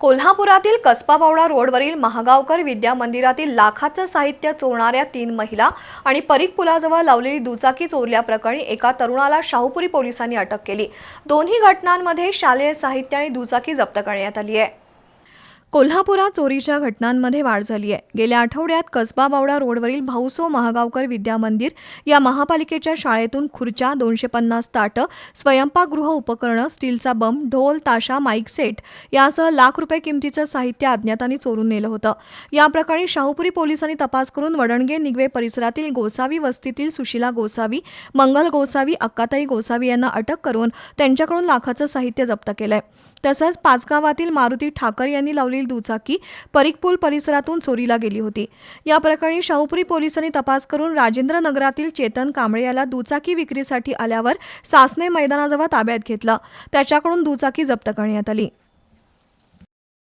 कोल्हापुरातील कसबा रोडवरील महागावकर विद्या मंदिरातील लाखाचं साहित्य चोरणाऱ्या तीन महिला आणि परीख पुलाजवळ लावलेली दुचाकी चोरल्याप्रकरणी एका तरुणाला शाहूपुरी पोलिसांनी अटक केली. दोन्ही घटनांमध्ये शालेय साहित्य आणि दुचाकी जप्त करण्यात आली आहे. कोल्हापुरात चोरीच्या घटनांमध्ये वाढ झाली आहे. गेल्या आठवड्यात कसबा बावडा रोडवरील भाऊसो महागावकर विद्या मंदिर या महापालिकेच्या शाळेतून खुर्च्या दोनशे पन्नास ताटं स्वयंपाकगृह उपकरणं स्टीलचा बम ढोल ताशा माईक सेट यासह लाख रुपये किमतीचं साहित्य अज्ञातांनी चोरून नेलं होतं. या प्रकरणी शाहूपुरी पोलिसांनी तपास करून वडणगे निगवे परिसरातील गोसावी वस्तीतील सुशिला गोसावी मंगल गोसावी अक्काताई गोसावी यांना अटक करून त्यांच्याकडून लाखाचं साहित्य जप्त केलंय. तसंच पाचगावातील मारुती ठाकर यांनी लावलेली दुचाकी परिकपूल परिसरातून चोरीला गेली होती. या प्रकरणी शाहूपुरी पोलिसांनी तपास करून राजेंद्र नगरातील चेतन कांबळे याला दुचाकी विक्रीसाठी आल्यावर सासने मैदानाजवळ ताब्यात घेतलं. त्याच्याकडून दुचाकी जप्त करण्यात आली.